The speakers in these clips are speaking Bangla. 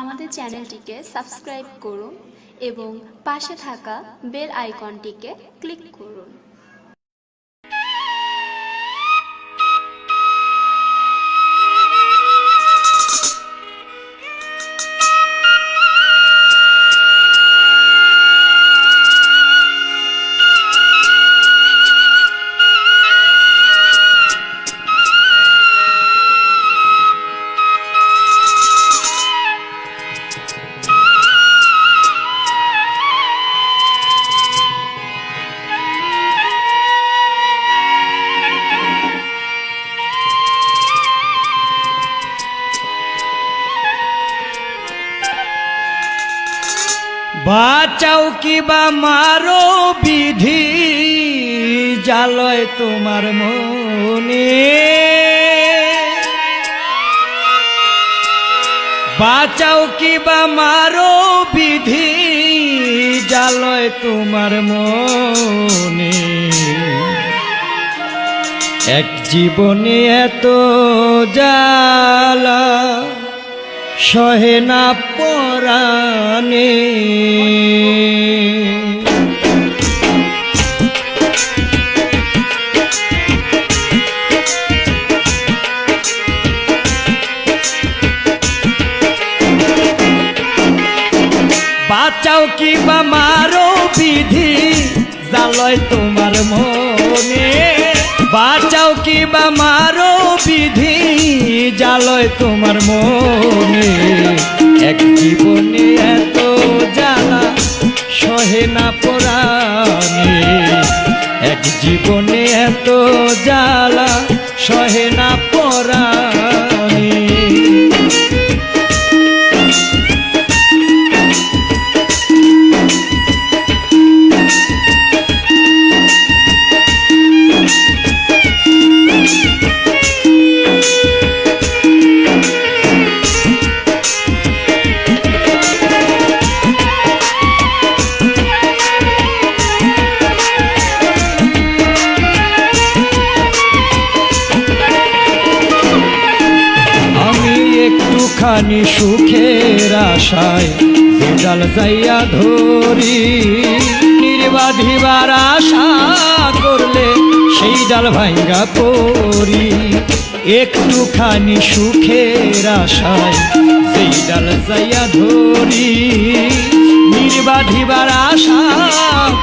আমাদের চ্যানেলটিকে সাবস্ক্রাইব করুন এবং পাশে থাকা বেল আইকনটিকে ক্লিক করুন। বাঁচাও কি বা মারো বিধি জালয় তোমার মনে। বাঁচাও কি বা মারো বিধি জালয় তোমার মনে। এক জীবনে এত জালা সহে না পরাণে। বাঁচাও কি বা মারো বিধি জালয় তোমার মনে। বাঁচাও কি বা মারো বিধি জালয় তোমার মনে। এক জীবনে এত জ্বালা সহে না পরাণে। এক জীবনে এত জ্বালা সহে একটুখানি সুখের আশায় যাইয়া ধরি। নির্বাধিবার আশা করলে সেই ডাল ভাঙ্গা পড়ি। একটুখানি সুখের আশায় সেই ডাল যাইয়া ধরি। নির্বাধিবার আশা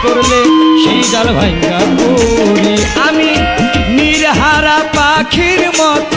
করলে সেই ডাল ভাঙ্গা পড়ি। আমি নির্হারা পাখির মতো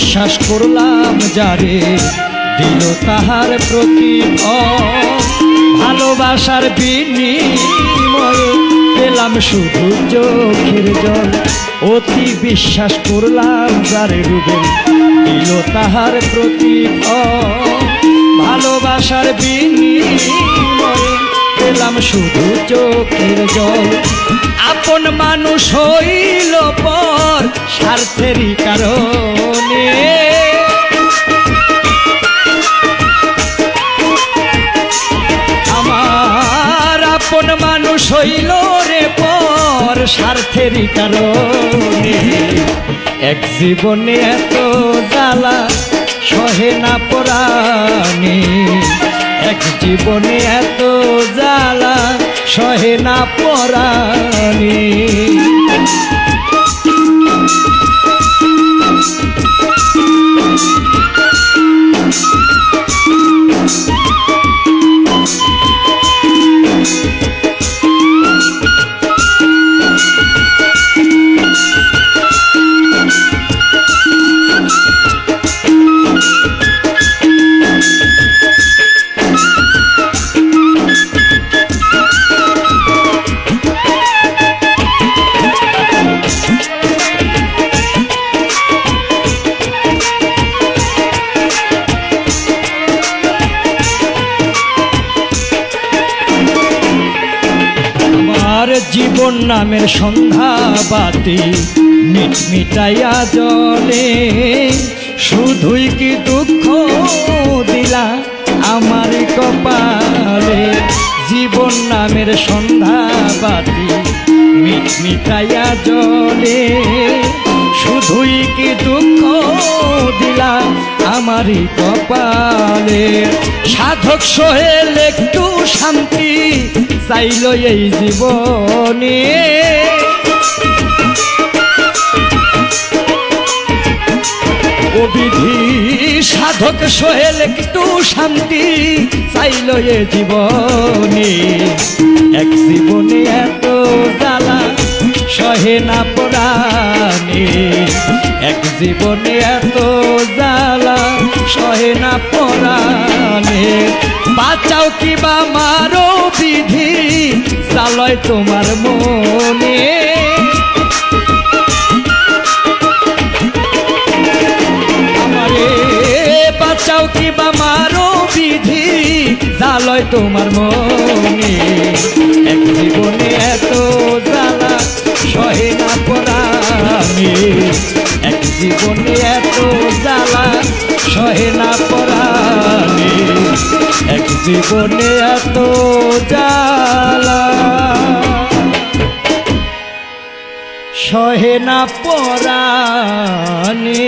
বিশ্বাস করলাম যারে, দিল তাহার প্রতি ভালোবাসার বিনিময়ে পেলাম শুধু চোখের জল। অতি বিশ্বাস করলাম যারে রুবেল দিল তাহার প্রতি ভালোবাসার বিনিময়ে পেলাম শুধু চোখের জল। আপন মানুষ হইল পর স্বার্থেরই কারণে। আপন মানুষ হইল রে পর স্বার্থেরই কারণে। এক জীবনে এত জ্বালা সহে না পরাণে। এক জীবনে এত জ্বালা সহে না পরাণে। জীবন নামের সন্ধ্যা বাতি, মিট মিটাইয়া জলে। শুধুই কি দুঃখ দিলা আমার কপালে? জীবন নামের সন্ধ্যা বাতি, মিট মিটাইয়া জলে। শুধুই কি দুঃখ দিলা আমারই কপালে? সাধক সোহেল একটু শান্তি চাইল এই জীবনে বিধি সাধক সোহেল একটু শান্তি চাইল এ জীবনে এক জীবনে এত জ্বালা, সহে না পরাণে। এক জীবনে এত জ্বালা, সহে না পরাণে। বাঁচাও কিবা মারো বিধি, চালয় তোমার মনে। বাঁচাও কিবা মারো বিধি জালয় তোমার মনে। জীবনে এত জ্বালা। সহে না পরাণে